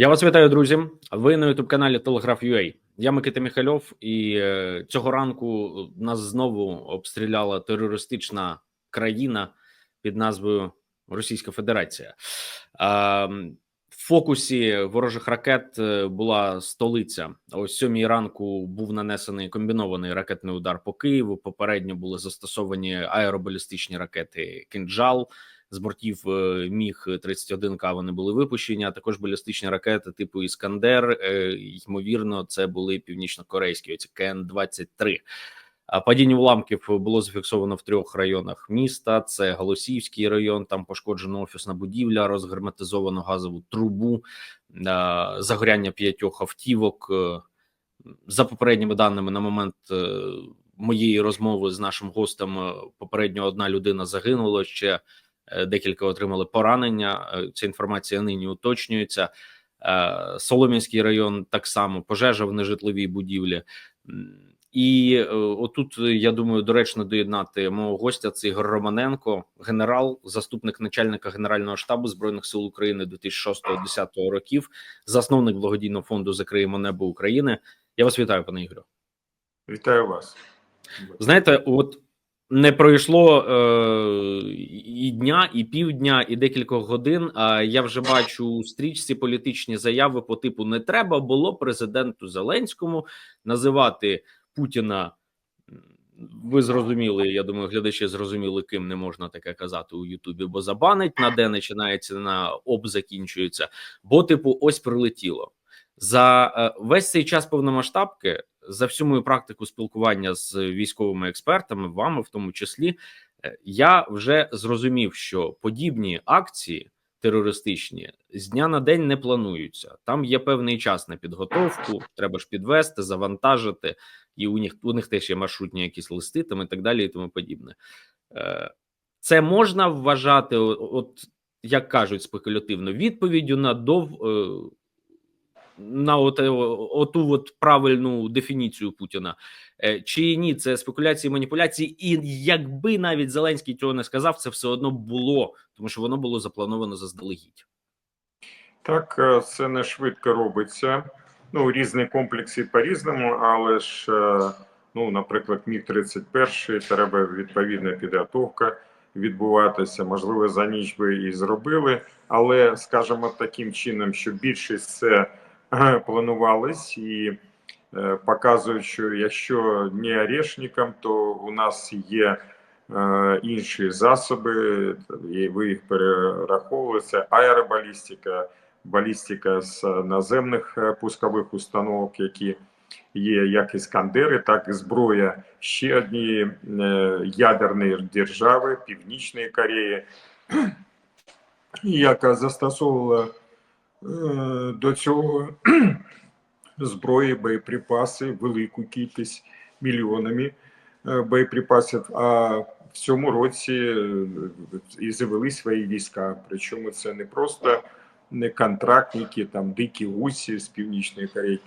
Я вас вітаю, друзі. Ви на youtube каналі Telegraph.ua. Я Микита Михальов, і е, цього ранку нас знову обстріляла терористична країна під назвою Російська Федерація. В фокусі ворожих ракет е, була столиця. О сьомій ранку був нанесений комбінований ракетний удар по Києву. Попередньо були застосовані аеробалістичні ракети «Кинджал». З бортів е, міг 31 к вони були випущені. А також балістичні ракети типу Іскандер. Е, Ймовірно, це були північно-корейські. Оці КН 23 а Падіння уламків було зафіксовано в трьох районах міста: це Голосіївський район, там пошкоджена офісна будівля, розгерметизовано газову трубу, загоряння п'ятьох автівок. Е, за попередніми даними на момент моєї розмови з нашим гостем, попередньо одна людина загинула ще. Е, декілька отримали поранення. Е, ця інформація нині уточнюється. Е, Солом'янський район так само пожежа в нежитловій будівлі. І отут я думаю, доречно доєднати мого гостя. Це Ігор Романенко, генерал, заступник начальника генерального штабу збройних сил України 2006-2010 років, засновник благодійного фонду Закриємо небо України. Я вас вітаю, пане Ігорю. Вітаю вас. Знаєте, от не пройшло е, і дня, і півдня, і декілька годин. А я вже бачу у стрічці політичні заяви по типу: не треба було президенту Зеленському називати Путіна. Ви зрозуміли, я думаю, глядачі зрозуміли, ким не можна таке казати у Ютубі, бо забанить на де починається на об закінчується. Бо, типу, ось прилетіло за е, весь цей час повномасштабки за всю мою практику спілкування з військовими експертами, вами в тому числі, е, я вже зрозумів, що подібні акції терористичні з дня на день не плануються. Там є певний час на підготовку. Треба ж підвести, завантажити, і у них у них теж є маршрутні якісь листи, там і так далі, і тому подібне. Е, це можна вважати, от як кажуть спекулятивно, відповіддю на дов на от, е, оту от правильну дефініцію Путіна. Е, чи ні, це спекуляції, маніпуляції, і якби навіть Зеленський цього не сказав, це все одно було, тому що воно було заплановано заздалегідь. Так, е, це не швидко робиться. Ну, різні комплекси по різному, але ж, ну, наприклад, міг 31 треба відповідна підготовка відбуватися. Можливо, за ніч би і зробили, але скажімо таким чином, що більшість це планувались і е, показують, що якщо не орешникам, то у нас є е, інші засоби, і ви їх перераховували, аеробалістика, балістика з наземних е, пускових установок, які є як іскандери, так і зброя ще однієї ядерної держави Північної Кореї, яка застосовувала до цього зброї, боєприпаси, велику кількість мільйонами е, боєприпасів. А в цьому році е, і завели свої війська. Причому це не просто не контрактники, там дикі гусі з північної Кореї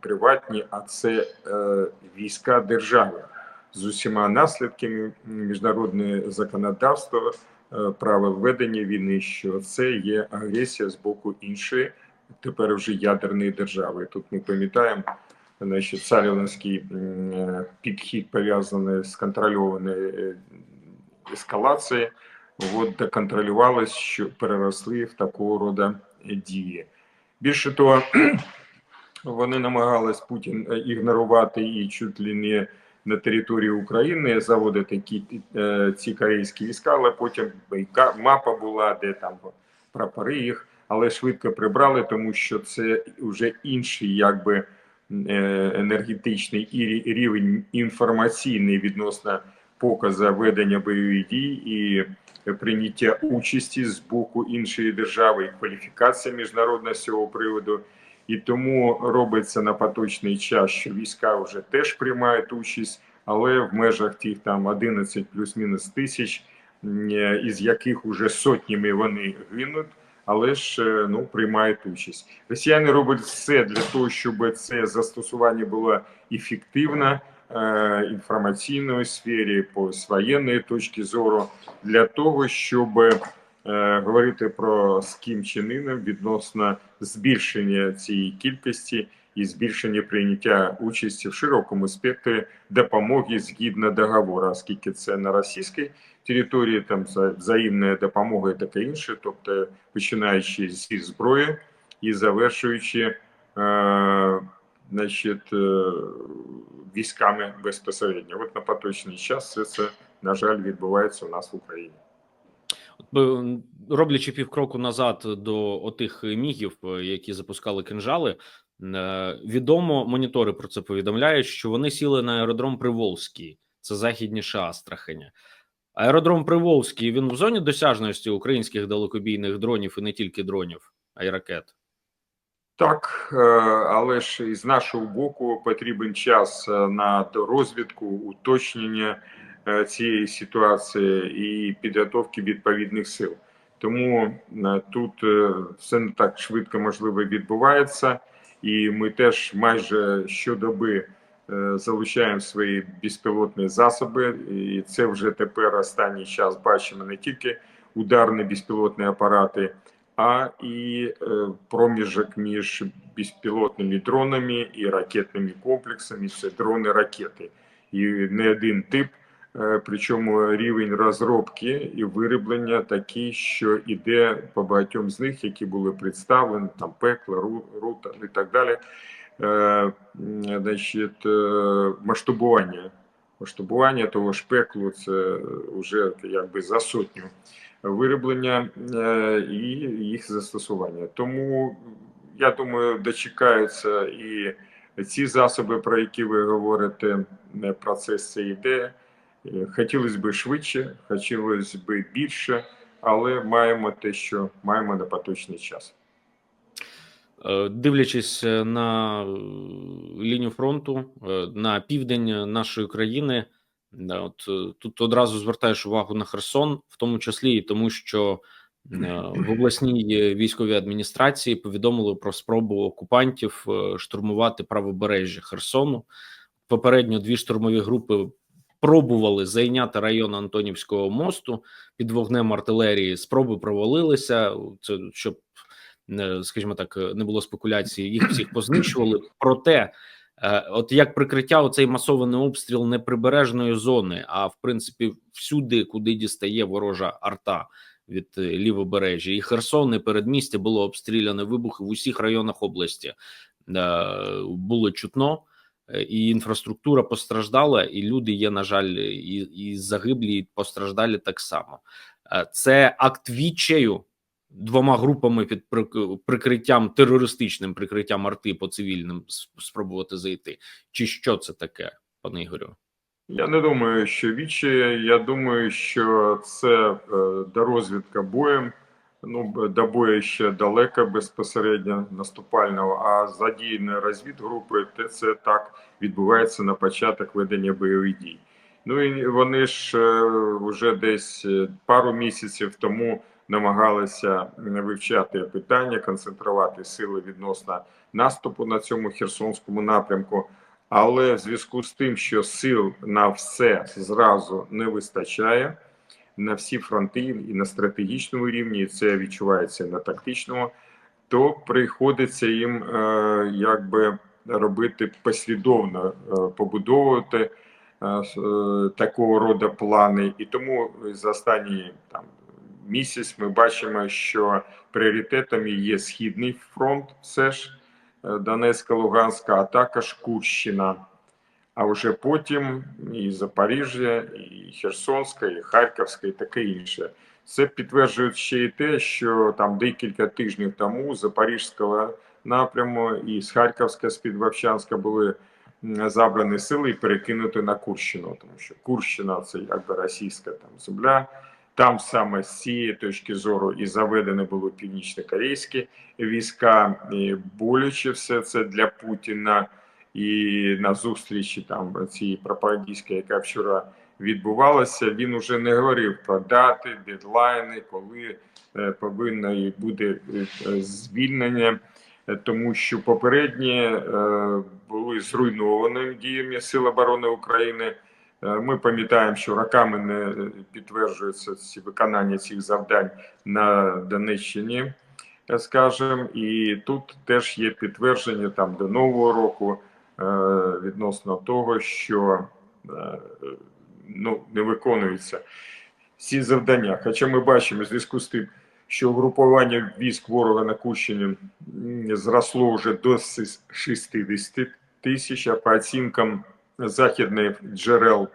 приватні, а це е, війська держави з усіма наслідками міжнародне законодавство. Е, право введення війни, що це є агресія з боку іншої, тепер вже ядерної держави. Тут ми пам'ятаємо, значить, царівницький е, підхід пов'язаний з контрольованою е, ескалацією, от де контролювалось, що переросли в такого роду дії. Більше того, вони намагались Путін ігнорувати і чуть ли не на території України заводити ті, е, ці корейські війська, але потім мапа була, де там прапори їх, але швидко прибрали, тому що це вже інший, якби е, енергетичний і рівень інформаційний відносно показу ведення бойових дій і прийняття участі з боку іншої держави, і кваліфікація міжнародна з цього приводу. І тому робиться на поточний час, що війська вже теж приймають участь, але в межах тих там 11 плюс-мінус тисяч, із яких вже сотнями вони гинуть, але ж е, ну приймають участь. Росіяни роблять все для того, щоб це застосування було ефективне е, інформаційної сфері, по воєнної точки зору, для того, щоб е, говорити про скінченини відносно збільшення цієї кількості і збільшення прийняття участі в широкому спектрі допомоги згідно договору, оскільки це на російській території, там вза- взаємна допомога і таке інше, тобто починаючи зі зброї і завершуючи е, значить, е, військами безпосередньо. От на поточний час все це, на жаль, відбувається у нас в Україні. Роблячи півкроку назад до отих мігів, е, які запускали кинжали, е, відомо монітори про це повідомляють, що вони сіли на аеродром Приволзький, це західніше Астраханя. Аеродром Приволзький він в зоні досяжності українських далекобійних дронів і не тільки дронів, а й ракет. Так, е, але ж із нашого боку потрібен час на розвідку, уточнення цієї ситуації і підготовки відповідних сил. Тому е, тут е, все не так швидко можливо відбувається, і ми теж майже щодоби е, залучаємо свої безпілотні засоби, і це вже тепер останній час бачимо не тільки ударні безпілотні апарати а і е, проміжок між безпілотними дронами і ракетними комплексами це дрони ракети. І не один тип, е, причому рівень розробки і вироблення такий, що іде по багатьом з них, які були представлені, там пекло, рута і так далі. Е, значить, е, масштабування. Масштабування того ж пеклу це вже якби за сотню вироблення е, і їх застосування. Тому я думаю, дочекаються і ці засоби, про які ви говорите, е, процес це йде. Е, Хотілося б швидше, хотілося б більше, але маємо те, що маємо на поточний час. Е, Дивлячись е, на лінію фронту на південь нашої країни, от тут одразу звертаєш увагу на Херсон, в тому числі і тому, що в обласній військовій адміністрації повідомили про спробу окупантів штурмувати правобережжя Херсону. Попередньо дві штурмові групи пробували зайняти район Антонівського мосту під вогнем артилерії. Спроби провалилися. Це щоб не, скажімо так, е, не було спекуляції, їх всіх познищували. Проте, е, от як прикриття, оцей масований обстріл не прибережної зони, а в принципі всюди, куди дістає ворожа арта від е, лівобережжя, і Херсон, і передмістя було обстріляне вибухи в усіх районах області. Е, Було чутно. Е, І інфраструктура постраждала, і люди є, на жаль, і, і загиблі, і постраждалі так само. Е, Це акт відчаю двома групами під прик- прикриттям терористичним прикриттям арти по цивільним спробувати зайти. Чи що це таке, пане Ігорю? Я не думаю, що вічі. Я думаю, що це е, дорозвідка боєм. Ну, до бою ще далеко безпосередньо наступального, а задіяні розвідгрупи, це так відбувається на початок ведення бойових дій. Ну і вони ж е, вже десь е, пару місяців тому намагалися вивчати питання, концентрувати сили відносно наступу на цьому Херсонському напрямку. Але в зв'язку з тим, що сил на все зразу не вистачає на всі фронти і на стратегічному рівні, і це відчувається на тактичному, то приходиться їм е, якби робити послідовно е, побудовувати е, такого роду плани. І тому за останній там місяць ми бачимо, що пріоритетами є східний фронт, все ж. Донецька, Луганська, а також Курщина. А вже потім і Запоріжжя, і Херсонська, і Харківська, і таке інше. Це підтверджує ще й те, що там декілька тижнів тому з Запорізького напряму і з Харківська, з Підвовчанська були забрані сили і перекинуті на Курщину, тому що Курщина це якби російська там земля. Там саме з цієї точки зору і заведені були північно-корейські війська, і боляче все це для Путіна. І на зустрічі там цієї пропагандистської, яка вчора відбувалася, він уже не говорив про дати, дедлайни, коли е, повинно буде е, е, звільнення, тому що попередні е, були зруйновані діями Сил оборони України. Ми пам'ятаємо, що роками не підтверджується ці виконання цих завдань на Донеччині, скажімо, і тут теж є підтвердження там до нового року відносно того, що е, ну, не виконуються ці завдання. Хоча ми бачимо в зв'язку з тим, що угрупування військ ворога на Курщині зросло вже до сис- 60 тисяч, а по оцінкам західних джерел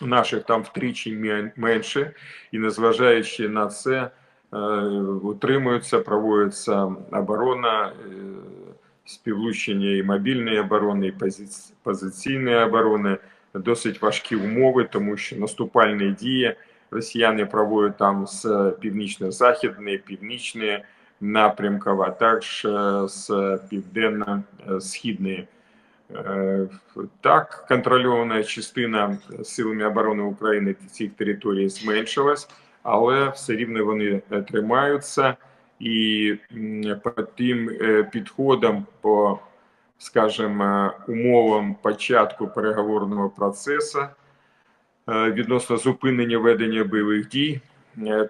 наших там втричі менше, і незважаючи на це, е, утримується, проводиться оборона, е, співлучення і мобільної оборони, і позиц- позиційної оборони. Досить важкі умови, тому що наступальні дії росіяни проводять там з північно-західної, північної напрямків, а також е, з південно-східної. Е, Так, контрольована частина силами оборони України цих територій зменшилась, але все рівно вони е, тримаються. І по тим е, підходам, по, скажімо, е, умовам початку переговорного процесу е, відносно зупинення ведення бойових дій,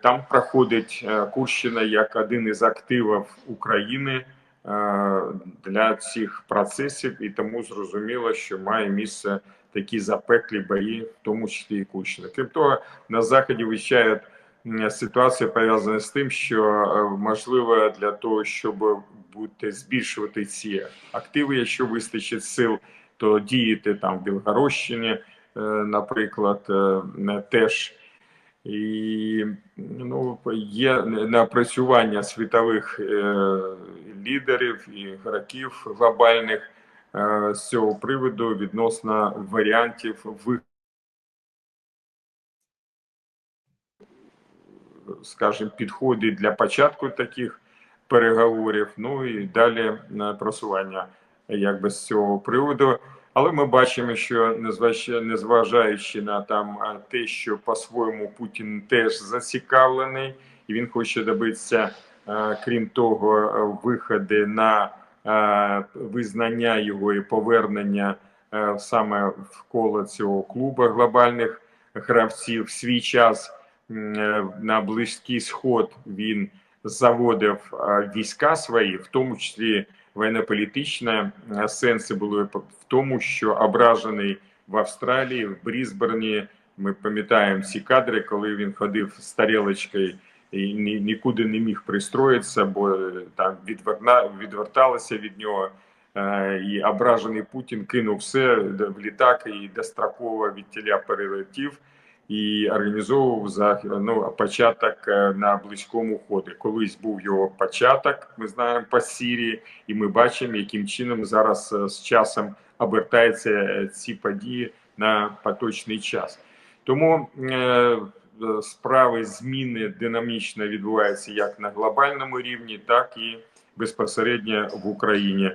там проходить Курщина як один із активів України для цих процесів, і тому зрозуміло, що має місце такі запеклі бої, в тому числі і Курщина. Крім того, на заході вищає м, ситуація пов'язана з тим, що е, можливо для того, щоб бути збільшувати ці активи, якщо вистачить сил, то діяти там в Білгородщині, е, наприклад, е, теж. І ну, є напрацювання світових лідерів і гравців глобальних з цього приводу відносно варіантів ви, скажімо, підходи для початку таких переговорів. Ну і далі просування якби з цього приводу. Але ми бачимо, що незваж- незважаючи на там те, що по-своєму Путін теж зацікавлений, і він хоче добитися, крім того, виходи на визнання його і повернення саме в коло цього клубу глобальних гравців. В свій час е, на Близький Сход він заводив війська свої, в тому числі воєнно-політичне е, сенси були в тому, що ображений в Австралії, в Брізберні. Ми пам'ятаємо ці кадри, коли він ходив з тарілочкою і нікуди не міг пристроїтися, бо е, там відверна, відверталися від нього. Е, І ображений Путін кинув все в літак і достроково від тіля перелетів і організовував за ну, початок е, на близькому ході. Колись був його початок, ми знаємо по Сірії, і ми бачимо, яким чином зараз е, з часом обертаються е, ці події на поточний час. Тому е, справи зміни динамічно відбуваються як на глобальному рівні, так і безпосередньо в Україні,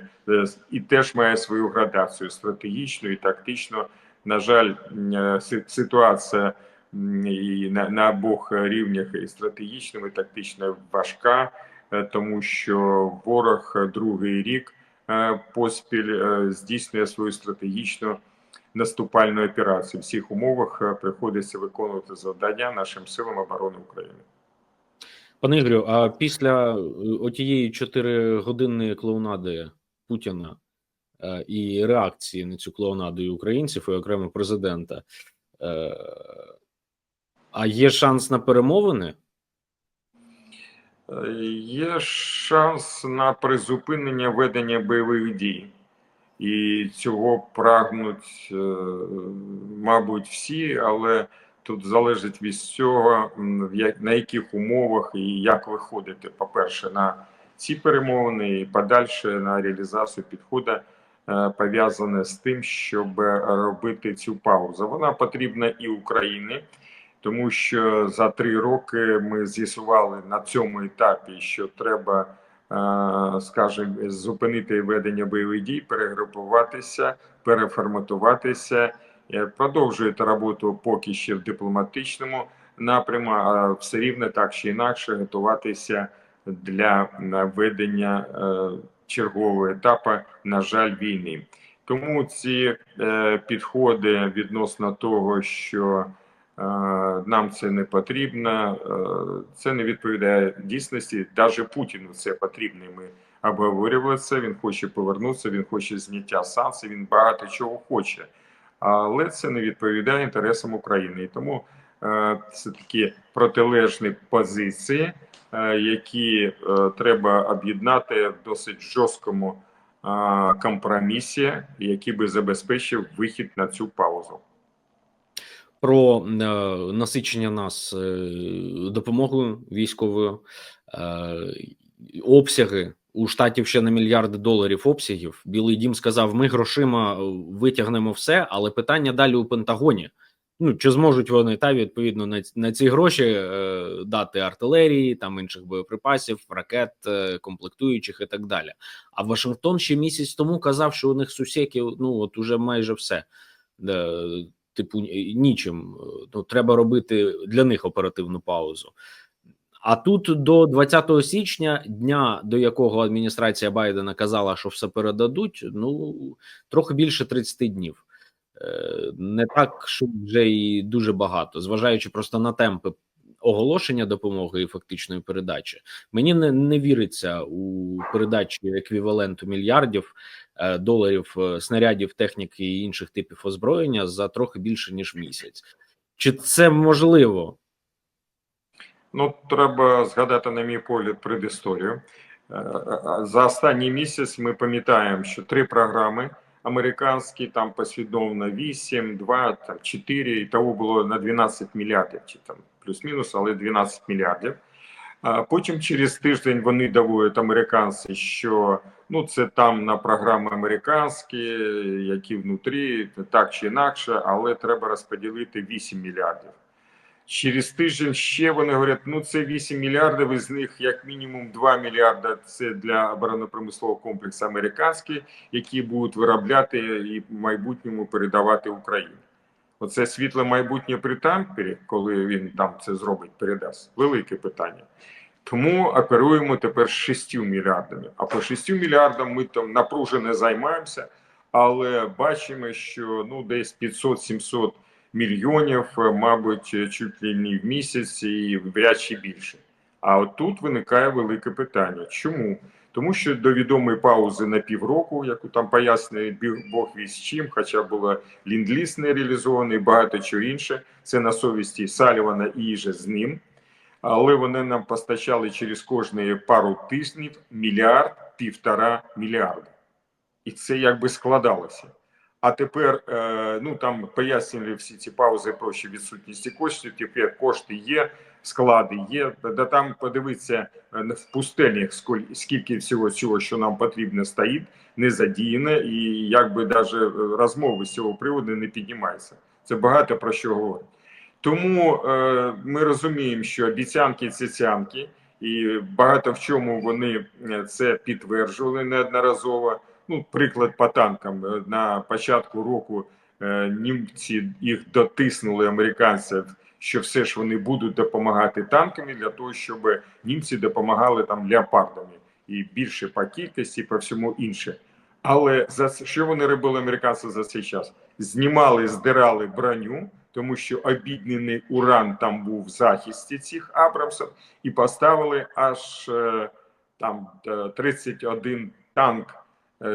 і теж має свою градацію стратегічну і тактичну. На жаль, е, ситуація і на, на обох рівнях і стратегічним, і тактично важка, е, тому що ворог другий рік е, поспіль здійснює свою стратегічну наступальну операцію. В цих умовах приходиться виконувати завдання нашим силам оборони України. Пане Ігорю, а після отієї чотиригодинної клоунади Путіна і реакції на цю клоунаду і українців, і окремо президента, е, а є шанс на перемовини? Е, Є шанс на призупинення ведення бойових дій, і цього прагнуть, е, мабуть, всі, але тут залежить від цього, на яких умовах і як виходити, по-перше, на ці перемовини, і подальше на реалізацію підходу, е, пов'язане з тим, щоб робити цю паузу. Вона потрібна і Україні тому що за три роки ми з'ясували на цьому етапі, що треба, е, скажімо, зупинити ведення бойових дій, перегрупуватися, переформатуватися. Е, Продовжуєте роботу поки ще в дипломатичному напряму, а все рівно так чи інакше готуватися для е, ведення е, чергового етапу, на жаль, війни. Тому ці е, підходи відносно того, що е, нам це не потрібно, е, це не відповідає дійсності. Навіть Путіну це потрібно. Ми обговорювали це. Він хоче повернутися, він хоче зняття санкцій, він багато чого хоче, але це не відповідає інтересам України. І тому е, це такі протилежні позиції, які е, треба об'єднати в досить жорсткому а, компромісі, який би забезпечив вихід на цю паузу. Про е, насичення нас е, допомогою військовою е, обсяги у штатів ще на мільярди доларів обсягів. Білий дім сказав: ми грошима е, витягнемо все, але питання далі у Пентагоні. Ну чи зможуть вони та відповідно на, на ці гроші е, дати артилерії, там інших боєприпасів, ракет, е, комплектуючих і так далі. А Вашингтон ще місяць тому казав, що у них сусіки, ну от уже майже все. Е, типу, нічим. Ну, треба робити для них оперативну паузу. А тут до 20 січня, дня до якого адміністрація Байдена казала, що все передадуть, ну трохи більше 30 днів. Не так, що вже і дуже багато, зважаючи просто на темпи оголошення допомоги і фактичної передачі. Мені не, не віриться у передачі еквіваленту мільярдів е, доларів е, снарядів, техніки і інших типів озброєння за трохи більше ніж місяць. Чи це можливо? Ну, треба згадати, на мій погляд, предісторію. Е, За останній місяць ми пам'ятаємо, що три програми американські, там послідовно 8, 2, там 4, і того було на 12 мільярдів, чи там плюс-мінус, але 12 мільярдів. Потім через тиждень вони доводять американці, що ну це там на програми американські, які внутрі, так чи інакше, але треба розподілити 8 мільярдів. Через тиждень ще вони говорять, ну це 8 мільярдів, із них як мінімум 2 мільярда це для оборонно-промислового комплексу американський, які будуть виробляти і в майбутньому передавати Україні. Оце світле майбутнє при тампері, коли він там це зробить, передасть. Велике питання. Тому оперуємо тепер з 6 мільярдами. А по 6 мільярдам ми там напружено займаємося, але бачимо, що ну десь 500-700 мільйонів, е, мабуть, е, чуть ли не в місяць і вряд чи більше. А от тут виникає велике питання. Чому? Тому що до відомої паузи на півроку, яку там пояснює Бог вість чим, хоча було лінд-ліз не реалізований, багато чого інше. Це на совісті Салівана і же з ним. Але вони нам постачали через кожні пару тижнів мільярд, півтора мільярда. І це якби складалося. А тепер е, ну там пояснювали всі ці паузи про відсутності коштів. Тепер кошти є, склади є. Да там подивитися е, в пустельнях, скільки всього цього, що нам потрібно, стоїть, не задіяно, і якби навіть розмови з цього приводу не піднімаються. Це багато про що говорить. Тому е, ми розуміємо, що обіцянки цяцянки, і багато в чому вони е, це підтверджували неодноразово. Ну, приклад по танкам Е, на початку року е, німці їх дотиснули американців, що все ж вони будуть допомагати танками для того, щоб німці допомагали там леопардами і більше по кількості, по всьому інше. Але за що вони робили американці за цей час? Знімали, здирали броню, тому що обіднений уран там був в захисті цих Абрамсів, і поставили аж е, там е, 31 танк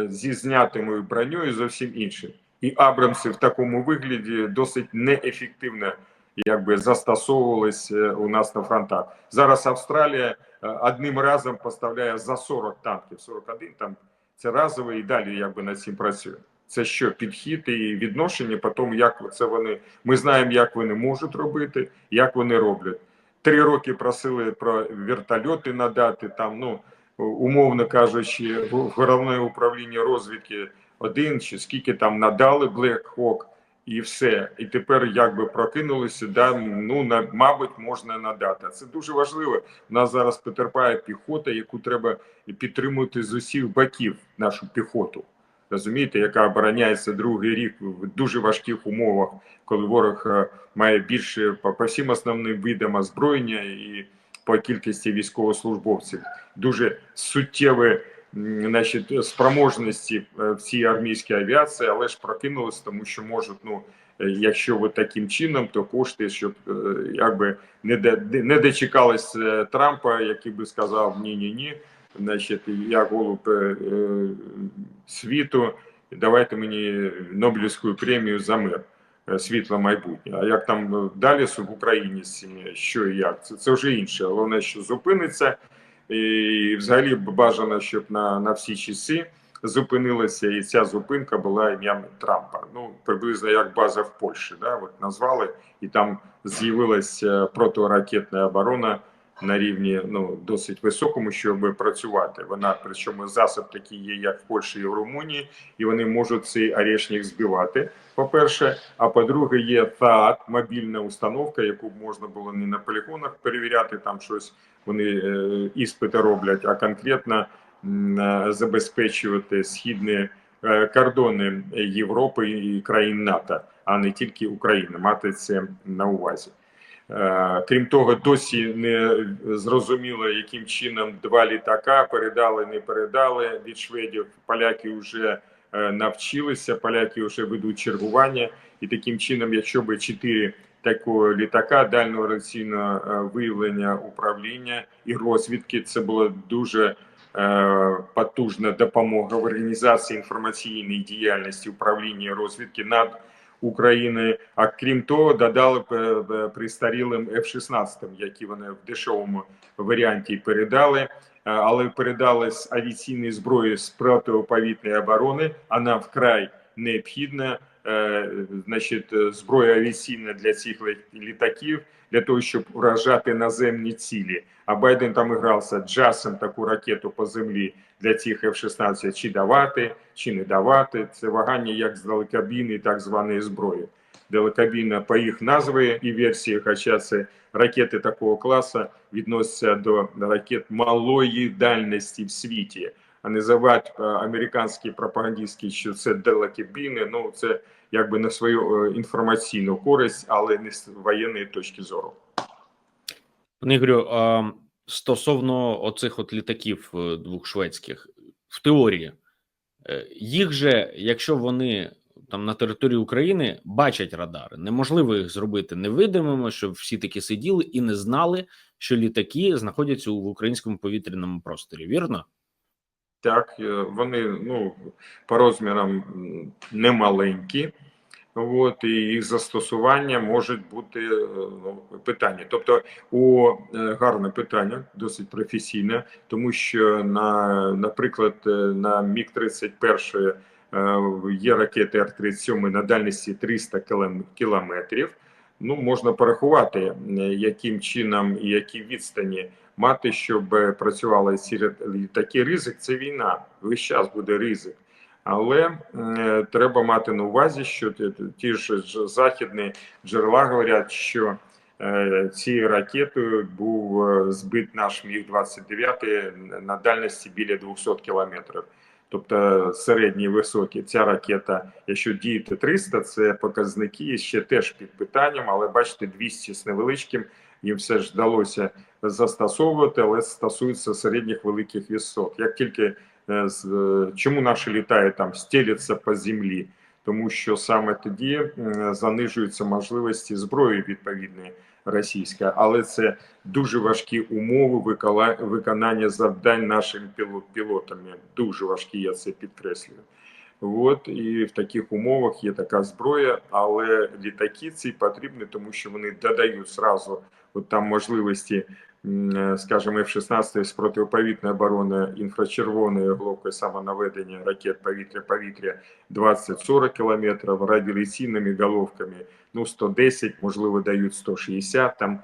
зі знятимою броньою і зовсім іншим. І Абрамси в такому вигляді досить неефективно якби застосовувались е, у нас на фронтах. Зараз Австралія е, одним разом поставляє за 40 танків, 41 там це разове і далі якби над цим працює. Це що підхід і відношення по тому, як це вони. Ми знаємо, як вони можуть робити, як вони роблять. Три роки просили про вертольоти надати там. Ну умовно кажучи, головне управління розвідки один чи скільки там надали Black Hawk і все. І тепер якби прокинулися. Да, ну на мабуть, можна надати. Це дуже важливо. У нас зараз потерпає піхота, яку треба підтримувати з усіх боків нашу піхоту. Розумієте, яка обороняється другий рік в дуже важких умовах, коли ворог е, має більше по всім основним видам озброєння і по кількості військовослужбовців. Дуже суттєве м, значить, спроможності е, в цій армійській авіації, але ж прокинулись, тому що можуть, ну, е, якщо ви таким чином, то кошти, щоб е, якби не, де, не дочекались Трампа, який би сказав ні-ні-ні, значить, я голуб е, світу, давайте мені Нобелівську премію за мир, світле майбутнє. А як там е, далі в Україні з що і як, це, це вже інше. Головне, що зупиниться, і взагалі бажано, щоб на, на всі часи зупинилася, і ця зупинка була ім'ям Трампа. Ну, приблизно як база в Польщі, да, от назвали, і там з'явилася протиракетна оборона на рівні ну досить високому, щоб працювати. Вона причому засіб такий є, як в Польщі і в Румунії, і вони можуть цей орешник збивати. По-перше, а по-друге, є ТААТ, мобільна установка, яку можна було не на полігонах перевіряти, там щось вони е, іспити роблять, а конкретно е, забезпечувати східні е, кордони Європи і країн НАТО, а не тільки України. Мати це на увазі. Е, Крім того, досі не зрозуміло, яким чином два літака передали, не передали від шведів. Поляки вже е, навчилися, поляки вже ведуть чергування, і таким чином, якщо би чотири такого літака дальнього раційного е, виявлення управління і розвідки, це була дуже потужна допомога в організації інформаційної діяльності управління розвідки над України. А крім того, додали пристарілим F-16, які вони в дешевому варіанті передали. Е, Але передали з авіаційної зброї з протиповітряної оборони. А нам вкрай необхідна значить, е, зброя авіаційна для цих літаків для того, щоб вражати наземні цілі. А Байден там грався джасом таку ракету по землі для цих F-16 чи давати, чи не давати. Це вагання як з далекобійної так званої зброї. Далекобійна по їх назві і версії, хоча це ракети такого класу відносяться до ракет малої дальності в світі. А називати е, американські пропагандистські, що це далекобійне, ну це якби на свою е, інформаційну користь, але не з воєнної точки зору. Ігорю, а, стосовно оцих от літаків е, двох шведських, в теорії, їх же, якщо вони там на території України бачать радари, неможливо їх зробити невидимими, щоб всі таки сиділи і не знали, що літаки знаходяться в українському повітряному просторі. Вірно? Так, е, вони ну по розмірам немаленькі. От і їх застосування можуть бути е, ну, питання. Тобто, у е, гарне питання, досить професійне, тому що на, наприклад, на Міг 31 е, є ракети Р-37 на дальності 300 кілометрів. Ну можна порахувати, е, яким чином і які відстані мати, щоб е, працювали ці літаки. Ризик це війна. Весь час буде ризик. Але е, треба мати на увазі, що ті, ті ж західні джерела говорять, що е, цією ракетою був е, збит наш міг 29 на дальності біля 200 кілометрів. Тобто середні високі ця ракета, якщо діяти 300, це показники ще теж під питанням, але бачите, 200 з невеличким їм все ж вдалося застосовувати, але стосується середніх великих висот. Як тільки е, е, чому наші літають там стеляться по землі, тому що саме тоді м, занижуються можливості зброї відповідної російської, але це дуже важкі умови виконання завдань нашими пілотами. Дуже важкі, я це підкреслюю. От і в таких умовах є така зброя, але літаки ці потрібні, тому що вони додають зразу от там можливості, скажімо, F-16 з протиповітряної оборони інфрачервоною головкою самонаведення ракет повітря-повітря 20-40 кілометрів, радіоліційними головками ну 110, можливо, дають 160, там е,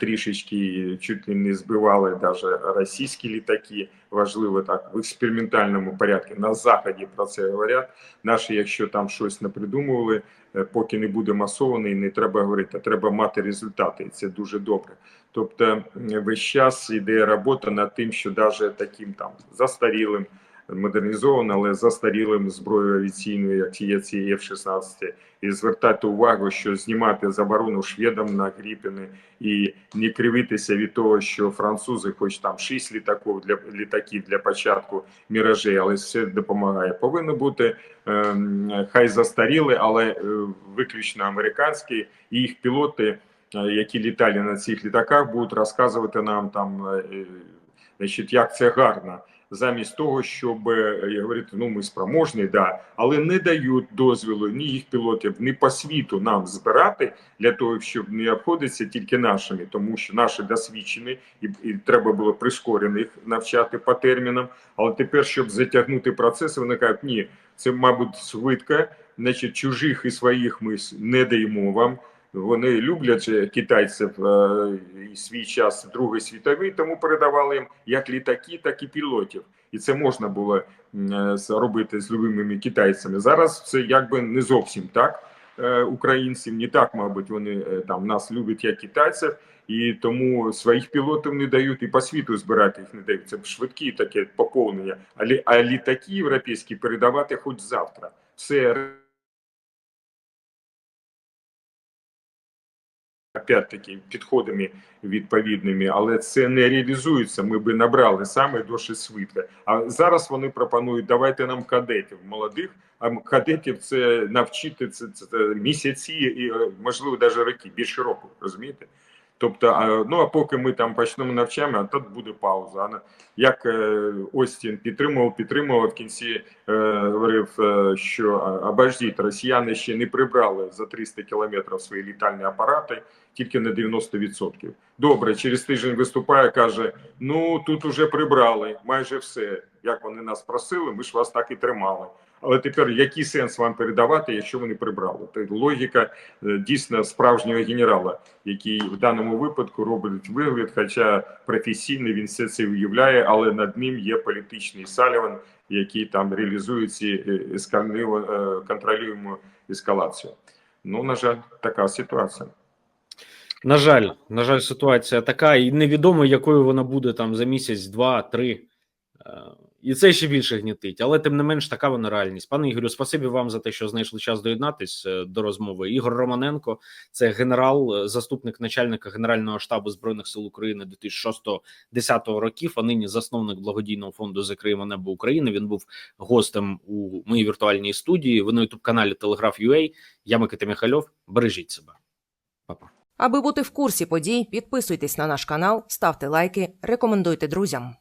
трішечки чуть ли не збивали навіть російські літаки. Важливо так в експериментальному порядку. На заході про це говорять. Наші, якщо там щось не придумували, е, поки не буде масований, не треба говорити, а треба мати результати, і це дуже добре. Тобто весь час іде робота над тим, що навіть таким там застарілим модернізована, але застарілим зброєю авіаційною, як є ці F-16. І звертати увагу, що знімати заборону шведам на Гріпіни і не кривитися від того, що французи, хоч там 6 літаків для літаків для початку міражей, але все допомагає. Повинно бути ем, хай застаріли, але е, виключно американські і їх пілоти, е, які літали на цих літаках, будуть розказувати нам там, е, е, значить, як це гарно. Замість того, щоб е, говорити, ну ми спроможні, да, але не дають дозволу ні їх пілотів, ні по світу нам збирати для того, щоб не обходитися тільки нашими, тому що наші досвідчені, і, і треба було прискорених навчати по термінам. Але тепер, щоб затягнути процес, вони кажуть, ні, це мабуть швидко, значить, чужих і своїх ми не даємо вам. Вони люблять китайців е, і свій час Другої світовий, тому передавали їм як літаки, так і пілотів. І це можна було е, робити з любимими китайцями. Зараз це якби не зовсім так. е, Українців не так, мабуть, вони там нас люблять як китайців, і тому своїх пілотів не дають і по світу збирати їх не дають. Це швидкі таке поповнення. А, літаки європейські передавати хоч завтра. Все опять-таки підходами відповідними, але це не реалізується. Ми би набрали саме досить швидко. А зараз вони пропонують давайте нам кадетів молодих. А кадетів це навчити це, це, це місяці і е, можливо навіть роки, більше року. Розумієте? Тобто, ну а поки ми там почнемо навчання, тут буде пауза. Як е, Остін підтримував, підтримував в кінці е, говорив, е, що обождіть, росіяни ще не прибрали за 300 кілометрів свої літальні апарати, тільки на 90%. Добре, через тиждень виступає, каже: ну тут уже прибрали майже все. Як вони нас просили, ми ж вас так і тримали. Але тепер який сенс вам передавати, якщо вони прибрали? Це логіка е, дійсно справжнього генерала, який в даному випадку робить вигляд, хоча професійно він все це уявляє, але над ним є політичний Саліван, який там реалізує ці е, е, контролюємо ескалацію. Ну, на жаль, така ситуація. На жаль, на жаль, ситуація така, і невідомо, якою вона буде там за місяць, два, три. І це ще більше гнітить, але тим не менш така вона реальність. Пане Ігорю, спасибі вам за те, що знайшли час доєднатись е, до розмови. Ігор Романенко, це генерал, е, заступник начальника Генерального штабу збройних сил України 2006-2010 років. А нині засновник благодійного фонду Закриємо небо України. Він був гостем у моїй віртуальній студії. Ви на ютуб каналі Телеграф.ua. Я Микита Михальов. Бережіть себе. Па-па. Аби бути в курсі подій, підписуйтесь на наш канал, ставте лайки, рекомендуйте друзям.